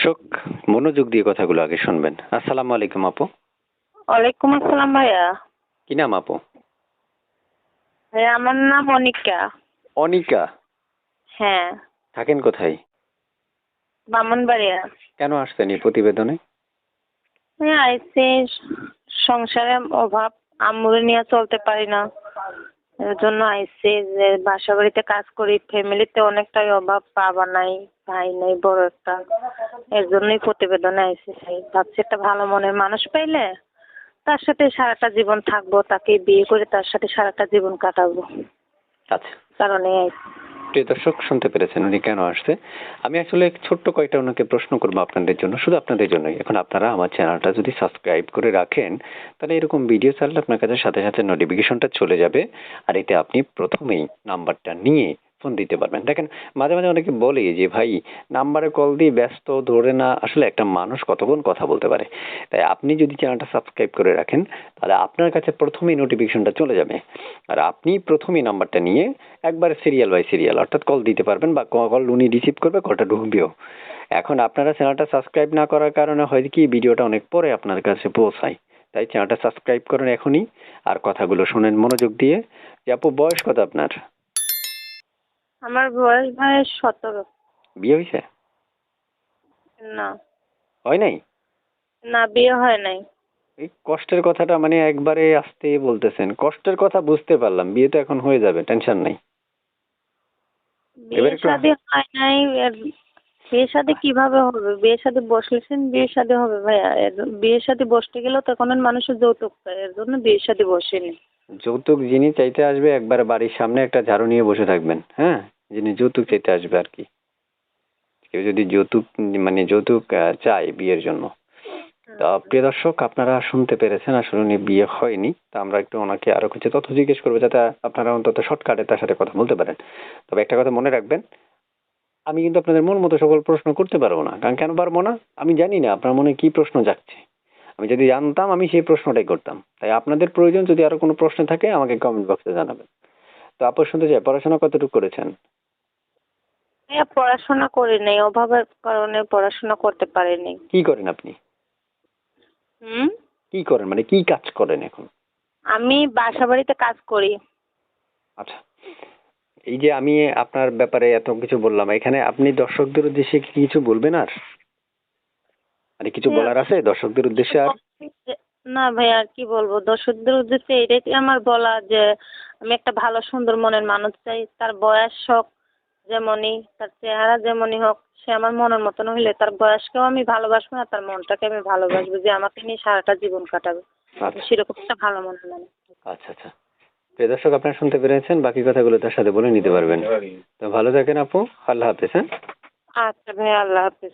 দর্শক মনোযোগ দিয়ে কথাগুলো আগে শুনবেন। আসসালামু আলাইকুম আপু। ওয়ালাইকুম আসসালাম ভাইয়া। কি নাম আপু? ভাইয়া আমার নাম অনিকা। অনিকা? হ্যাঁ। থাকেন কোথায়? বামনবাড়িয়া। কেন আসছেন এই প্রতিবেদনে? হ্যাঁ আইসি সংসারে অভাব আম্মুরে নিয়ে চলতে পারি না। এর জন্য আইসি যে বাসা বাড়িতে কাজ করি ফ্যামিলিতে অনেকটাই অভাব বাবা নাই ভাই নাই বড় একটা। এর জন্যই প্রতিবেদনে আইসে চাই ভাবছি একটা ভালো মনের মানুষ পাইলে তার সাথে সারাটা জীবন থাকব তাকে বিয়ে করে তার সাথে সারাটা জীবন কাটাবো। আচ্ছা। কারণে আইসি প্রিয় দর্শক, শুনতে পেরেছেন উনি কেন আসছে? আমি আসলে ছোট্ট কয়েকটা ওনাকে প্রশ্ন করব আপনাদের জন্য, শুধু আপনাদের জন্যই। এখন আপনারা আমার চ্যানেলটা যদি সাবস্ক্রাইব করে রাখেন, তাহলে এরকম ভিডিও ছাড়লে আপনার কাছে সাথে সাথে নোটিফিকেশনটা চলে যাবে। আর এতে আপনি প্রথমেই নাম্বারটা নিয়ে ফোন দিতে পারবেন। দেখেন, মাঝে মাঝে অনেকে বলে যে, ভাই, নাম্বারে কল দিয়ে ব্যস্ত, ধরে না। আসলে একটা মানুষ কতক্ষণ কথা বলতে পারে? তাই আপনি যদি চ্যানেলটা সাবস্ক্রাইব করে রাখেন, তাহলে আপনার কাছে প্রথমেই নোটিফিকেশনটা চলে যাবে। আর আপনি প্রথমেই নাম্বারটা নিয়ে একবার সিরিয়াল বাই সিরিয়াল অর্থাৎ কল দিতে পারবেন বা কল উনি রিসিভ করবে কলটা ঢুকবেও। এখন আপনারা চ্যানেলটা সাবস্ক্রাইব না করার কারণে হয় কি, ভিডিওটা অনেক পরে আপনার কাছে পৌঁছায়। তাই চ্যানেলটা সাবস্ক্রাইব করেন এখনই। আর কথাগুলো শোনেন মনোযোগ দিয়ে। যে আপু, বয়স কত আপনার? আমার বয়স ভাই সতেরো। বিয়ে হয়েছে? না। হয় নাই? না বিয়ে হয় নাই। এই কষ্টের কথাটা মানে একবারে আসতে বলতেছেন। কষ্টের কথা বুঝতে পারলাম বিয়ে তো এখন হয়ে যাবে টেনশন নাই। এবার বিয়ে একটু- শাদী হয় নাই বিয়ে শাদী কীভাবে হবে? বিয়ে শাদী বসলেছেন বিয়ে শাদী হবে ভাইয়া? এর বিয়ে শাদী বসতে গেলেও তো এখন মানুষের যৌতুক চাই এর জন্য বিয়ে শাদী বসেনি। যৌতুক যিনি চাইতে আসবে একবার বাড়ির সামনে একটা ঝাড়ু নিয়ে বসে থাকবেন হ্যাঁ? যিনি যৌতুক চাইতে আসবে আর কি। কেউ যদি যৌতুক মানে যৌতুক চায় বিয়ের জন্য। তা প্রিয় দর্শক আপনারা শুনতে পেরেছেন আসলে উনি বিয়ে হয়নি। তা আমরা একটু ওনাকে আরও কিছু তথ্য জিজ্ঞেস করব যাতে আপনারা অন্তত শর্টকাটে তার সাথে কথা বলতে পারেন। তবে একটা কথা মনে রাখবেন আমি কিন্তু আপনাদের মন মতো সকল প্রশ্ন করতে পারব না। কারণ কেন পারব না? আমি জানি না আপনার মনে কি প্রশ্ন যাচ্ছে আমি যদি জানতাম আমি সেই প্রশ্নটাই করতাম। তাই আপনাদের প্রয়োজন যদি আরও কোনো প্রশ্ন থাকে আমাকে কমেন্ট বক্সে জানাবেন। তো আপু শুনতে চাই পড়াশোনা কতটুকু করেছেন? পড়াশোনা করি নাই অভাবের কারণে পড়াশোনা করতে পারিনি। কি করেন আপনি? হুম? কি করেন? মানে কি কাজ করেন এখন? আমি বাসা বাড়িতে কাজ করি। আচ্ছা। এই যে আমি আপনার ব্যাপারে এত কিছু বললাম এখানে আপনি দর্শকদের উদ্দেশ্যে কি কিছু বলবেন আর? মানে কিছু বলার আছে দর্শকদের উদ্দেশ্যে আর? না ভাই আর কি বলব? দর্শকদের উদ্দেশ্যে এটাই আমার বলা যে আমি একটা ভালো সুন্দর মনের মানুষ চাই। তার বয়স হোক যেমনই তার চেহারা যেমনই হোক সে আমার মনের মতন হইলে তার বয়সকেও আমি ভালোবাসবো না তার মনটাকে আমি ভালোবাসবো যে আমাকে নিয়ে সারাটা জীবন কাটাবে। আচ্ছা। সেরকম একটা ভালো মনের মানুষ। আচ্ছা আচ্ছা। দর্শক আপনার শুনতে পেরেছেন বাকি কথাগুলো তার সাথে বলে নিতে পারবেন। তো ভালো থাকেন আপু আল্লাহ হাফেজ হ্যাঁ? আচ্ছা ভাই আল্লাহ হাফিজ।